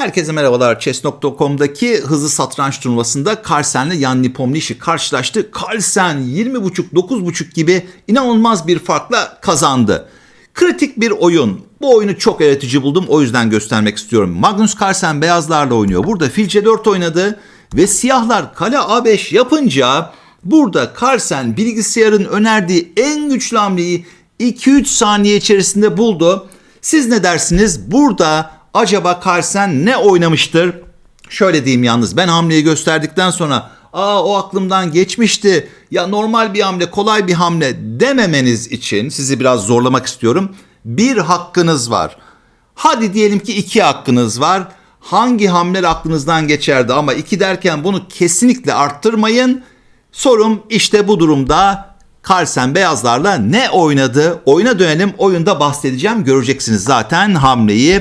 Herkese merhabalar. Chess.com'daki hızlı satranç turnuvasında Carlsen'le Jan Nepomniachtchi karşılaştı. Carlsen 20.5 9.5 gibi inanılmaz bir farkla kazandı. Kritik bir oyun. Bu oyunu çok öğretici buldum. O yüzden göstermek istiyorum. Magnus Carlsen beyazlarla oynuyor. Burada fil C4 oynadı ve siyahlar kale A5 yapınca burada Carlsen bilgisayarın önerdiği en güçlü hamleyi 2-3 saniye içerisinde buldu. Siz ne dersiniz? Burada acaba Carlsen ne oynamıştır? Şöyle diyeyim yalnız ben hamleyi gösterdikten sonra aa o aklımdan geçmişti ya normal bir hamle kolay bir hamle dememeniz için sizi biraz zorlamak istiyorum. Bir hakkınız var. Hadi diyelim ki iki hakkınız var. Hangi hamleler aklınızdan geçerdi ama iki derken bunu kesinlikle arttırmayın. Sorum işte bu durumda Carlsen beyazlarla ne oynadı? Oyuna dönelim. Oyunda bahsedeceğim. Göreceksiniz zaten hamleyi.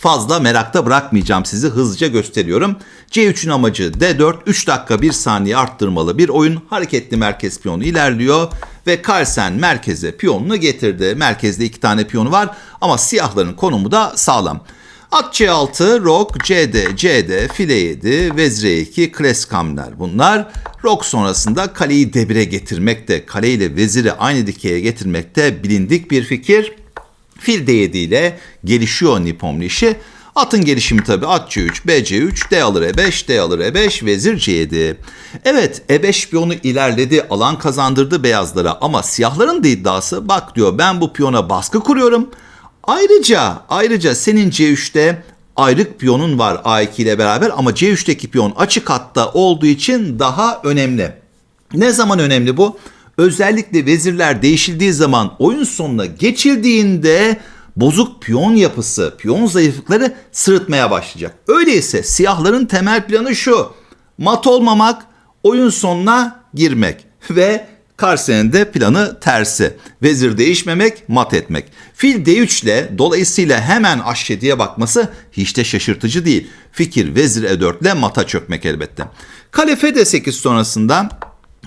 Fazla merakta bırakmayacağım sizi hızlıca gösteriyorum. C3'ün amacı D4 3 dakika 1 saniye arttırmalı bir oyun. Hareketli merkez piyonu ilerliyor ve Carlsen merkeze piyonunu getirdi. Merkezde iki tane piyonu var ama siyahların konumu da sağlam. At C6, Rok, CD, CD, File 7, Vezir E2, Klasik hamleler bunlar. Rok sonrasında kaleyi debire getirmekte, kale ile veziri aynı dikeye getirmekte bilindik bir fikir. Fil D7 ile gelişiyor Nepomniachtchi. Atın gelişimi tabi at C3, B C3, D alır E5, D alır E5, vezir C7. Evet E5 piyonu ilerledi, alan kazandırdı beyazlara ama siyahların da iddiası bak diyor ben bu piyona baskı kuruyorum. Ayrıca ayrıca senin C3'te ayrık piyonun var A2 ile beraber ama C3'teki piyon açık hatta olduğu için daha önemli. Ne zaman önemli bu? Özellikle vezirler değişildiği zaman oyun sonuna geçildiğinde bozuk piyon yapısı, piyon zayıflıkları sırıtmaya başlayacak. Öyleyse siyahların temel planı şu. Mat olmamak, oyun sonuna girmek ve Carlsen'in de planı tersi. Vezir değişmemek, mat etmek. Fil D3 ile dolayısıyla hemen H7'ye bakması hiç de şaşırtıcı değil. Fikir vezir E4 ile mata çökmek elbette. Kale F8 sonrasında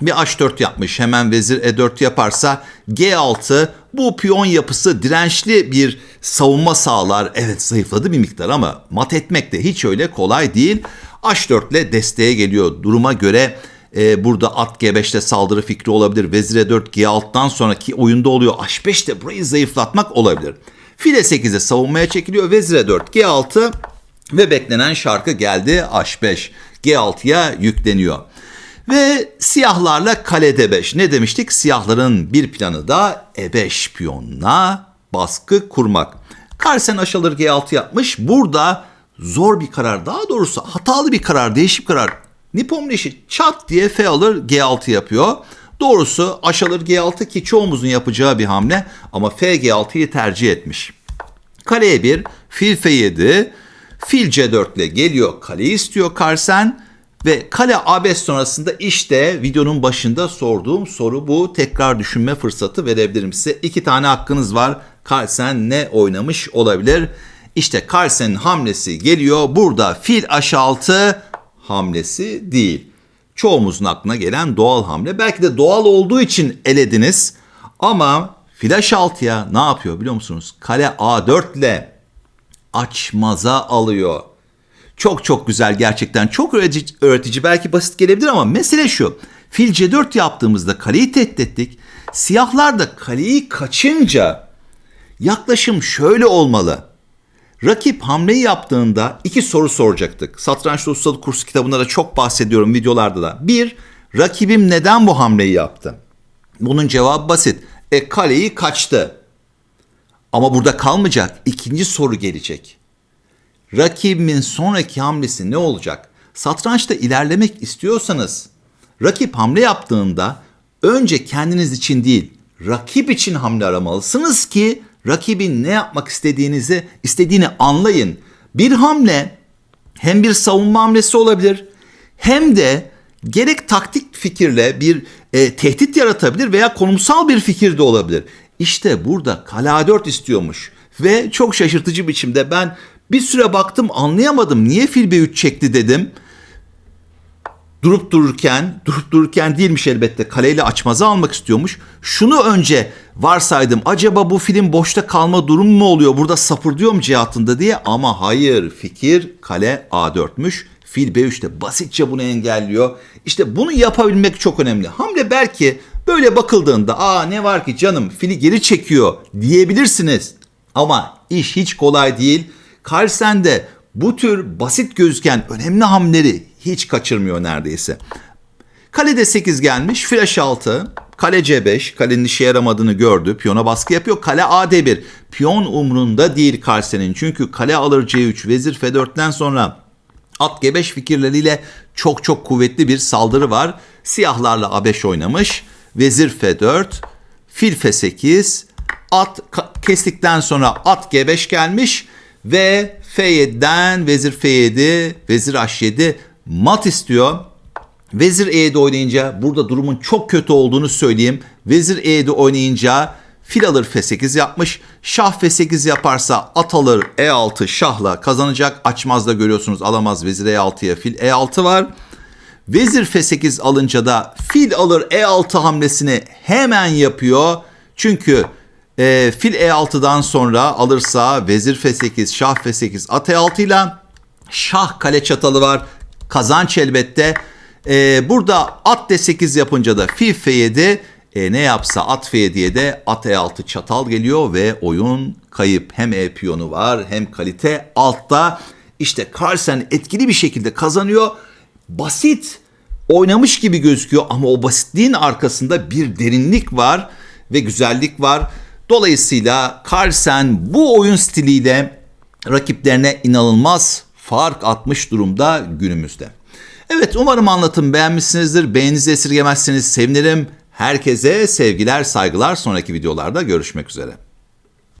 bir H4 yapmış. Hemen vezir E4 yaparsa G6 bu piyon yapısı dirençli bir savunma sağlar. Evet zayıfladı bir miktar ama mat etmek de hiç öyle kolay değil. H4 ile desteğe geliyor. Duruma göre e, burada at G5'te saldırı fikri olabilir. Vezir E4 G6'dan sonraki oyunda oluyor. H5'te burayı zayıflatmak olabilir. File 8'e savunmaya çekiliyor. Vezir E4 G6 ve beklenen şarkı geldi H5. G6'ya yükleniyor. Ve siyahlarla kalede 5. Ne demiştik? Siyahların bir planı da E5 piyonuna baskı kurmak. Carlsen aşalır G6 yapmış. Burada zor bir karar. Daha doğrusu hatalı bir karar, değişik karar. Nepomniachtchi çat diye F alır G6 yapıyor. Doğrusu aşalır G6 ki çoğumuzun yapacağı bir hamle ama F G6'yı tercih etmiş. Kaleye 1, fil F7, fil C4 ile geliyor kaleyi istiyor Carlsen. Ve kale A5 sonrasında işte videonun başında sorduğum soru bu. Tekrar düşünme fırsatı verebilirim size. İki tane hakkınız var. Carlsen ne oynamış olabilir? İşte Carlsen'in hamlesi geliyor. Burada fil H6 hamlesi değil. Çoğumuzun aklına gelen doğal hamle. Belki de doğal olduğu için elediniz. Ama fil H6'ya ne yapıyor biliyor musunuz? Kale A4 ile açmaza alıyor. Çok çok güzel gerçekten. Çok öğretici, belki basit gelebilir ama mesele şu. Fil C4 yaptığımızda kaleyi tehdit ettik. Siyahlar da kaleyi kaçınca yaklaşım şöyle olmalı. Rakip hamleyi yaptığında iki soru soracaktık. Satrançta ustalık kursu kitabında da çok bahsediyorum videolarda da. Bir, rakibim neden bu hamleyi yaptı? Bunun cevabı basit. E kaleyi kaçtı. Ama burada kalmayacak. İkinci soru gelecek rakibimin sonraki hamlesi ne olacak? Satrançta ilerlemek istiyorsanız rakip hamle yaptığında önce kendiniz için değil rakip için hamle aramalısınız ki rakibin ne yapmak istediğinizi istediğini anlayın. Bir hamle hem bir savunma hamlesi olabilir hem de gerek taktik fikirle bir e, tehdit yaratabilir veya konumsal bir fikir de olabilir. İşte burada kale A4 istiyormuş ve çok şaşırtıcı biçimde ben bir süre baktım anlayamadım. Niye fil B3 çekti dedim. durup dururken, durup dururken değilmiş elbette kaleyle açmazı almak istiyormuş. Şunu önce varsaydım acaba bu film boşta kalma durumu mu oluyor burada sapırdıyor mu cihatında diye ama hayır fikir kale A4'müş. Fil B3'te basitçe bunu engelliyor. İşte bunu yapabilmek çok önemli. Hamle belki böyle bakıldığında aa ne var ki canım fili geri çekiyor diyebilirsiniz. Ama iş hiç kolay değil. Carlsen de bu tür basit gözüken önemli hamleleri hiç kaçırmıyor neredeyse. Kalede 8 gelmiş, flash 6, kale C5, kalenin işe yaramadığını gördü. Piyona baskı yapıyor. Kale AD1. Piyon umrunda değil Carlsen'in. Çünkü kale alır C3, vezir F4'ten sonra at G5 fikirleriyle çok çok kuvvetli bir saldırı var. Siyahlarla A5 oynamış. Vezir F4, fil F8, at kestikten sonra at G5 gelmiş ve F7'den vezir F7, vezir H7 mat istiyor. Vezir E7 oynayınca burada durumun çok kötü olduğunu söyleyeyim. Vezir E7 oynayınca fil alır F8 yapmış. Şah F8 yaparsa at alır E6 şahla kazanacak. Açmaz da görüyorsunuz alamaz vezir E6'ya fil E6 var. Vezir F8 alınca da fil alır E6 hamlesini hemen yapıyor. Çünkü e, fil E6'dan sonra alırsa vezir F8, şah F8, at E6 ile şah kale çatalı var. Kazanç elbette. E, burada at D8 yapınca da fil F7 e, ne yapsa at F7'ye de at E6 çatal geliyor ve oyun kayıp. Hem E piyonu var hem kalite altta. İşte Carlsen etkili bir şekilde kazanıyor. Basit oynamış gibi gözüküyor ama o basitliğin arkasında bir derinlik var ve güzellik var. Dolayısıyla Carlsen bu oyun stiliyle rakiplerine inanılmaz fark atmış durumda günümüzde. Evet umarım anlatım beğenmişsinizdir. Beğeninizi esirgemezseniz sevinirim. Herkese sevgiler, saygılar. Sonraki videolarda görüşmek üzere.